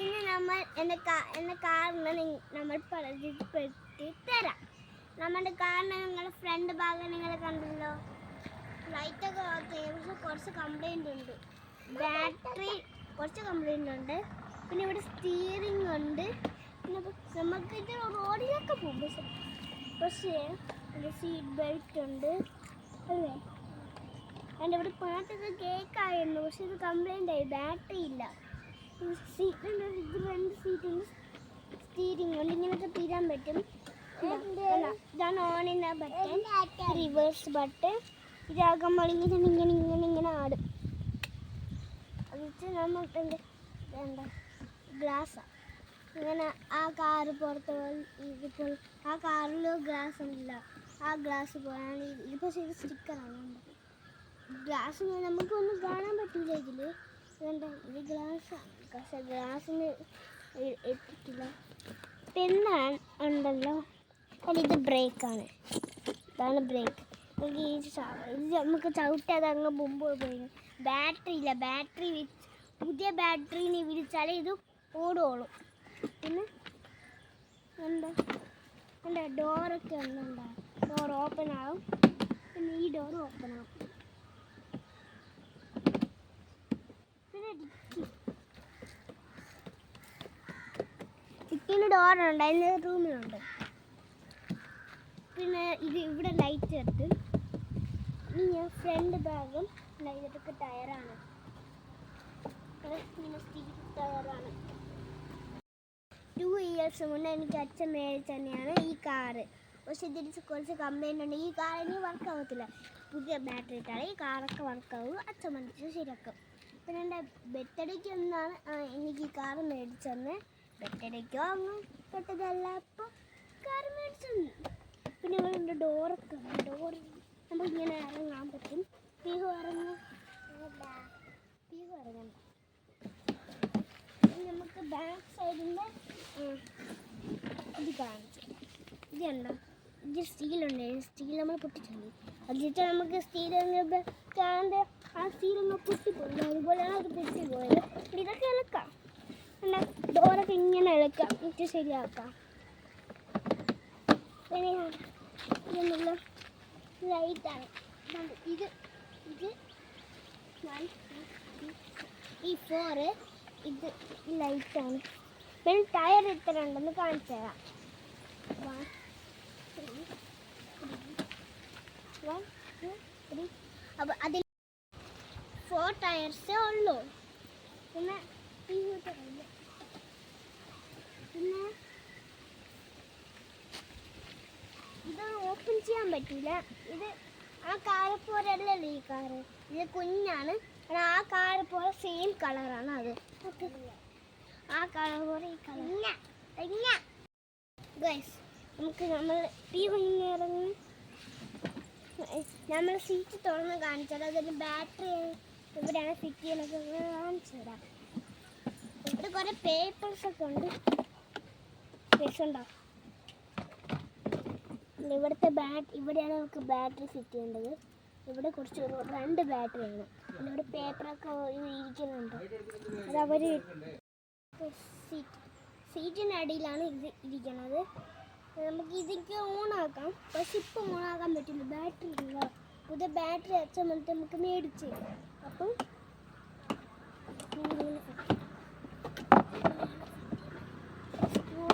ഇന്ന് നമ്മൾ എന്റെ എന്റെ കാറിന് നമ്മൾ പരിചയപ്പെടുത്തി തരാം നമ്മുടെ കാറിന് നിങ്ങളുടെ ഫ്രണ്ട് ഭാഗം നിങ്ങൾ കണ്ടല്ലോ. ലൈറ്റൊക്കെ പക്ഷെ കുറച്ച് കംപ്ലൈന്റ് ഉണ്ട്. ബാറ്ററി കുറച്ച് കംപ്ലൈന്റ് ഉണ്ട്. പിന്നെ ഇവിടെ സ്റ്റിയറിംഗ് ഉണ്ട്. പിന്നെ നമുക്ക് ഇത് റോഡിലൊക്കെ പോകും. പക്ഷേ പക്ഷേ സീറ്റ് ബെൽറ്റ് ഉണ്ട്. അല്ലേ? എന്റെ ഇവിടെ പാട്ടൊക്കെ കേൾക്കായിരുന്നു പക്ഷെ ഇത് കംപ്ലൈന്റ് ആയി. ബാറ്ററി ഇല്ല. സീറ്റിന്റെ ഇത് രണ്ട് സീറ്റിന് സ്റ്റീരിങ് ഉണ്ട്. ഇങ്ങനത്തെ തീരാൻ പറ്റും. ഇതാ, ഇതാണ്. ഓൺ ഇന്ന ബട്ടൺ റിവേഴ്സ് ബട്ടൺ ഇതാകുമ്പോൾ ഇങ്ങനെ ഇങ്ങനെ ഇങ്ങനെ ഇങ്ങനെ ആടും. എന്നിട്ട് നമുക്ക് എന്ത് ഗ്ലാസ്സാണ് ഇങ്ങനെ ആ കാറ് പുറത്ത് ഇതിപ്പോൾ ആ കാറിൽ ഗ്ലാസ് ഉണ്ടല്ലോ. ആ ഗ്ലാസ് പോയാണ് ഇത്. പക്ഷേ ഇത് സ്റ്റിക്കറാണ് ഗ്ലാസ് നമുക്കൊന്നും കാണാൻ പറ്റില്ല ഇതിൽ ഇത് ഗ്ലാസ് പക്ഷെ ഗ്ലാസ്സിന് എത്തിക്കില്ല പിന്നെ ഉണ്ടല്ലോ. അല്ല ഇത് ബ്രേക്കാണ്. ഇതാണ് ബ്രേക്ക്. നമുക്ക് ഈ ഇത് നമുക്ക് ചവിട്ടാതെ അങ്ങ് മുമ്പ് പോയി. ബാറ്ററി ഇല്ല. ബാറ്ററി പുതിയ ബാറ്ററിനെ വിളിച്ചാലേ ഇത് ഓടുകയുള്ളൂ പിന്നെ എന്താ? എന്താ? ഡോറൊക്കെ ഒന്നുണ്ടാകും ഡോർ ഓപ്പൺ ആവും. പിന്നെ ഈ ഡോർ ഓപ്പൺ ആവും പിന്നെ ഡിക്കി ഡിക്കിയിൽ ഉണ്ട് അതിന് റൂമിലുണ്ട് പിന്നെ ഇത് ഇവിടെ ലൈറ്റ് ചേർത്ത് ഇനി ഞാൻ ഫ്രണ്ട് ഭാഗം ഇതൊക്കെ ടയറാണ് പിന്നെ ടയറാണ് ടു ഇയേഴ്സ് മുന്നേ എനിക്ക് അച്ഛൻ മേടിച്ച് തന്നെയാണ് ഈ കാറ് പക്ഷെ ഇതിന് കുറച്ച് കംപ്ലൈന്റ് ഉണ്ട്. ഈ കാർ ഇനി വർക്ക് ആവത്തില്ല. പുതിയ ബാറ്ററി ഇട്ടാൽ ഈ കാറൊക്കെ വർക്ക് ആവും അച്ഛൻ മേടിച്ച് ശരിയാക്കും. പിന്നെ എന്റെ ബെത്തടിക്ക് എന്നാണ് എനിക്ക് ഈ കാർ മേടിച്ചു തന്നെ. ബർത്ത്ഡേക്കോ അങ്ങ് പെട്ടതല്ല അപ്പോൾ കാറ് മേടിച്ചു പിന്നെ ഇവിടെ ഡോറൊക്കെ ഉണ്ട് ഡോർ നമുക്കിങ്ങനെ ഇറങ്ങാൻ പറ്റും പീഹു ഇറങ്ങും പീഹു ഇറങ്ങണ്ട നമുക്ക് ബാക്ക് സൈഡിന്റെ ഇത് കാണിച്ചു ഇത് കണ്ടോ ഇത് സ്റ്റീലുണ്ട് സ്റ്റീൽ നമ്മൾ പൊട്ടിച്ചിട്ടുണ്ട് അതിട്ട് നമുക്ക് സ്റ്റീൽ കാണ്ട് ആ സ്റ്റീലൊന്ന് പൊട്ടിപ്പോയി അതുപോലെയാണ് അത് പൊട്ടിപ്പോയത് ഇതൊക്കെ ഇളക്കാം എന്നാ ഡോറൊക്കെ ഇങ്ങനെ ഇളക്കാം എന്നിട്ട് ശരിയാക്കാം. ഇതൊന്നുള്ള ലൈറ്റാണ് ഇത് ഇത് three, ഈ ഫോറ് ഇത് ലൈറ്റാണ് പിന്നെ ടയർ ഇത്ര ഉണ്ടെന്ന് കാണിച്ചു തരാം. One three, three. One, two, three. അതിൽ ഫോർ ടയർസേ ഉള്ളൂ. പിന്നെ ഈ ടയറില്ല. പിന്നെ ഇത് ഓപ്പൺ ചെയ്യാൻ പറ്റില്ല ഇത് ആ കാറ് പോലെയല്ലല്ലോ ഈ കാറ് ഇത് കുഞ്ഞാണ്. ആ പോലെ സെയിം കളറാണ് അത്. ആ കളർ ഈ കളർ ഗൈസ് നമുക്ക് നമ്മൾ തീ കുഞ്ഞിറങ്ങി നമ്മൾ സീറ്റ് തുറന്ന് കാണിച്ചത് അതിന് ബാറ്ററി ഇവിടെയാണ് ഫിറ്റ് ചെയ്യുന്നത് കാണിച്ചു തരാം. ഇവിടെ കുറേ പേപ്പേഴ്സൊക്കെ ഉണ്ട്. ഉണ്ടോ? ഇവിടുത്തെ ബാറ്റ് ഇവിടെയാണ് നമുക്ക് ബാറ്ററി ഫിറ്റ് ചെയ്യേണ്ടത്. ഇവിടെ കുറച്ച് രണ്ട് ബാറ്ററിയാണ് പിന്നെ ഇവിടെ പേപ്പറൊക്കെ ഇരിക്കുന്നുണ്ട്. അത് അവർ സീറ്റ് സീറ്റിന്റെ അടിയിലാണ് ഇത് ഇരിക്കുന്നത് നമുക്ക് ഇതൊക്കെ ഓണാക്കാം പക്ഷെ ഇപ്പം ഓണാക്കാൻ പറ്റില്ല. ബാറ്ററി ഇല്ല. പുതിയ ബാറ്ററി അച്ഛൻ വന്നിട്ട് നമുക്ക് മേടിച്ച്. അപ്പം സ്ക്രൂ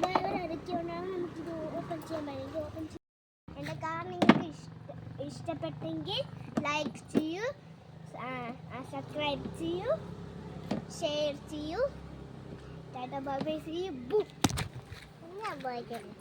ഡ്രൈവർ അരക്കിക്കൊണ്ടാണ് നമുക്കിത് ഓപ്പൺ ചെയ്യാൻ പറ്റുന്നത് ഓപ്പൺ എന്റെ കാർ നിങ്ങൾക്ക് ഇഷ്ട ഇഷ്ടപ്പെട്ടെങ്കിൽ ലൈക്ക് ചെയ്യൂ സബ്സ്ക്രൈബ് ചെയ്യൂ ഷെയർ ചെയ്യൂ. ടാറ്റ ബൈ ബൈ ചെയ്യൂ ബുക്ക് ഞാൻ പോയിക്കുന്നു